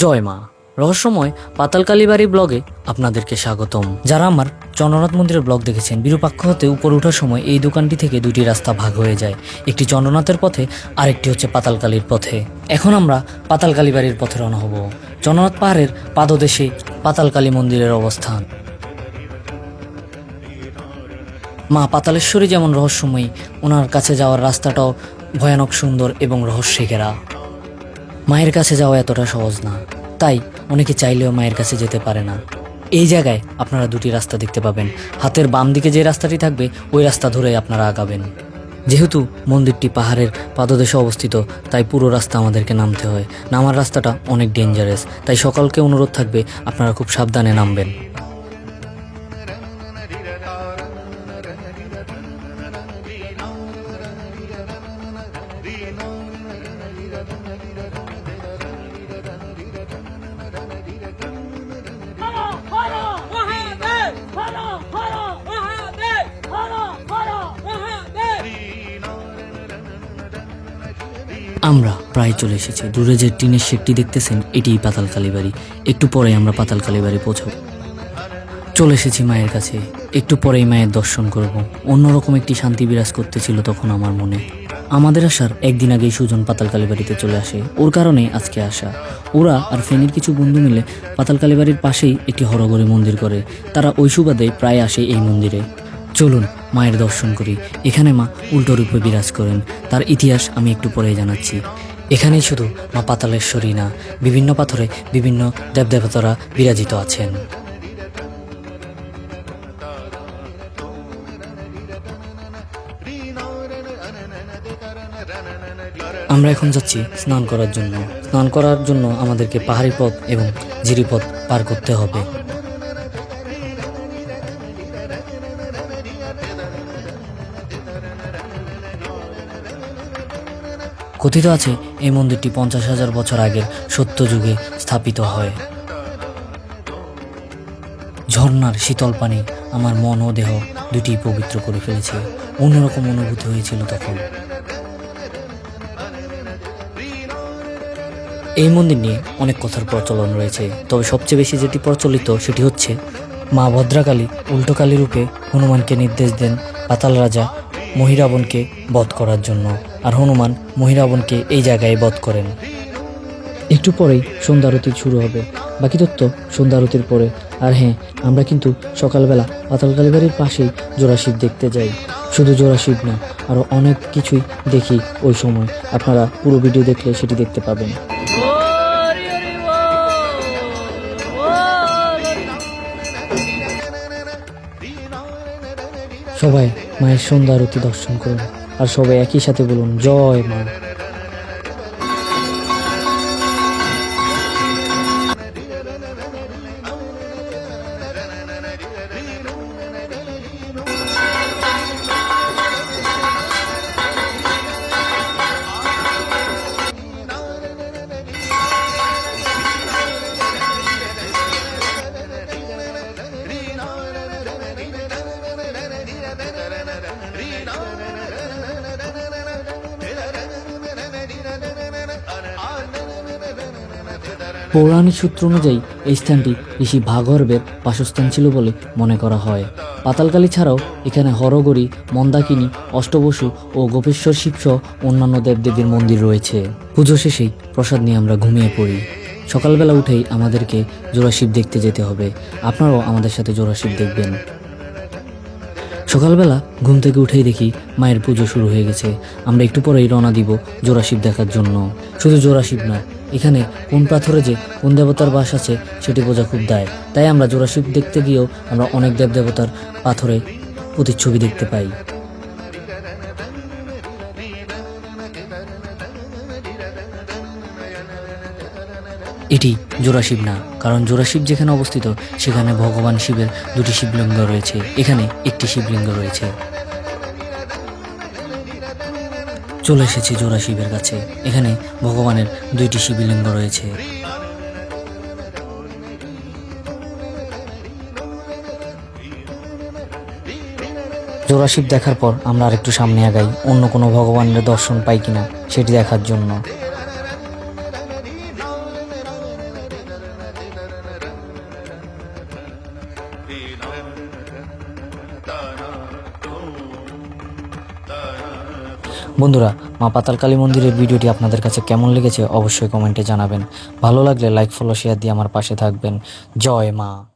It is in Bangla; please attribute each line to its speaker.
Speaker 1: জয় মা। রহস্যময় পাতাল কালীবাড়ি ব্লগে আপনাদেরকে স্বাগতম। যারা আমার চন্দ্রনাথ মন্দিরের ব্লগ দেখেছেন, বিরূপাক্ষ হতে উপর ওঠার সময় এই দোকানটি থেকে দুটি রাস্তা ভাগ হয়ে যায়। একটি চন্দ্রনাথের পথে, আরেকটি হচ্ছে পাতালকালীর পথে। এখন আমরা পাতাল কালীবাড়ির পথে রওনা হব। চন্দ্রনাথ পাহাড়ের পাদদেশে পাতালকালী মন্দিরের অবস্থান। মা পাতালেশ্বরী যেমন রহস্যময়ী, ওনার কাছে যাওয়ার রাস্তাটাও ভয়ানক সুন্দর এবং রহস্যে ঘেরা মায়ের কাছে যাওয়া এতটা সহজ না। তাই অনেকে চাইলেও মায়ের কাছে যেতে পারে না। এই জায়গায় আপনারা দুটি রাস্তা দেখতে পাবেন। হাতের বাম দিকে যে রাস্তাটি থাকবে, ওই রাস্তা ধরে আপনারা আগাবেন। যেহেতু মন্দিরটি পাহাড়ের পাদদেশে অবস্থিত, তাই পুরো রাস্তা আমাদেরকে নামতে হয়। নামার রাস্তাটা অনেক ডেঞ্জারাস তাই সকলকে অনুরোধ থাকবে, আপনারা খুব সাবধানে নামবেন। আমরা প্রায় চলে এসেছি। দূরে যে টিনের শেডটি দেখতেছেন, এটিই পাতাল কালীবাড়ি। একটু পরে আমরা পাতাল কালীবাড়ি পৌঁছব। চলে এসেছি মায়ের কাছে। একটু পরেই মায়ের দর্শন করব। অন্যরকম একটি শান্তি বিরাজ করতেছিল তখন আমার মনে। আমাদের আসার একদিন আগেই সুজন পাতাল কালীবাড়িতে চলে আসে। ওর কারণে আজকে আসা। ওরা আর ফেনীর কিছু বন্ধু মিলে পাতাল কালীবাড়ির পাশেই একটি হরগরি মন্দির করে। তারা ওই সুবাদে প্রায় আসে এই মন্দিরে। চলুন মায়ের দর্শন করি। এখানে মা উল্টো রূপে বিরাজ করেন। তার ইতিহাস আমি একটু পরেই জানাচ্ছি। এখানেই শুধু মা পাতালেশ্বরী না, বিভিন্ন পাথরে বিভিন্ন দেবদেবতারা বিরাজিত আছেন। আমরা এখন যাচ্ছি স্নান করার জন্য। স্নান করার জন্য আমাদেরকে পাহাড়ি পথ এবং জিরিপথ পার করতে হবে। কথিত আছে, এই মন্দিরটি পঞ্চাশ হাজার বছর আগের সত্য যুগে স্থাপিত হয়। ঝর্ণার শীতল পানি আমার মন ও দেহ দুটি পবিত্র করে ফেলেছে। অন্যরকম অনুভূতি হয়েছিল তখন। এই মন্দির নিয়ে অনেক কথার প্রচলন রয়েছে, তবে সবচেয়ে বেশি যেটি প্রচলিত সেটি হচ্ছে মা ভদ্রাকালী উল্টোকালী রূপে হনুমানকে নির্দেশ দেন পাতাল রাজা মহিরাবণকে বধ করার জন্য, আর হনুমান মহিরাবণকে এই জায়গায় বধ করেন। একটু পরেই সন্ধ্যা আরতি শুরু হবে। বাকি তথ্য সন্ধ্যা আরতির পরে। আর হ্যাঁ আমরা কিন্তু সকালবেলা পাতালকালী বাড়ির পাশেই জোড়াশিব দেখতে যাই। শুধু জোড়াশিব না আরও অনেক কিছুই দেখি ওই সময়। আপনারা পুরো ভিডিও দেখলে সেটি দেখতে পাবেন। সবাই মায়ের সন্ধ্যা আরতি দর্শন করুন। আর সবাই একই সাথে বলুন জয় মা। পৌরাণিক সূত্র অনুযায়ী, এই স্থানটি ঋষি ভাগর্বের বাসস্থান ছিল বলে মনে করা হয়। পাতালকালী ছাড়াও এখানে হরগরি, মন্দাকিনী, অষ্টবসু ও গোপেশ্বর শিবসহ অন্যান্য দেবদেবীর মন্দির রয়েছে। পুজো শেষেই প্রসাদ নিয়ে আমরা ঘুমিয়ে পড়ি। সকালবেলা উঠেই আমাদেরকে জোড়াশিব দেখতে যেতে হবে। আপনারাও আমাদের সাথে জোড়াশিব দেখবেন। সকালবেলা ঘুম থেকে উঠেই দেখি মায়ের পুজো শুরু হয়ে গেছে। আমরা একটু পরেই রওনা দিব জোড়াশিব দেখার জন্য। শুধু জোড়াশিব না এখানে কোন পাথরে যে কোন দেবতার বাস আছে সেটি বোঝা খুব দায়। তাই আমরা জোড়াশিব দেখতে গিয়েও আমরা অনেক দেব দেবতার পাথরে প্রতিচ্ছবি দেখতে পাই। এটি জোড়াশিব না, কারণ জোড়াশিব যেখানে অবস্থিত, সেখানে ভগবান শিবের দুটি শিবলিঙ্গ রয়েছে। এখানে একটি শিবলিঙ্গ রয়েছে। চলে এসেছি জোড়া শিবের কাছে। এখানে ভগবানের দুইটি শিবলিঙ্গ রয়েছে। জোড়াশিব দেখার পর আমরা আরেকটু সামনে আগাই। অন্য কোনো ভগবানের দর্শন পাই কিনা, সেটি দেখার জন্য। বন্ধুরা, মা পাতালকালী মন্দিরের ভিডিওটি আপনাদের কাছে কেমন লেগেছে অবশ্যই কমেন্টে জানাবেন। ভালো লাগলে লাইক ফলো শেয়ার দিয়ে আমার পাশে থাকবেন। জয় মা।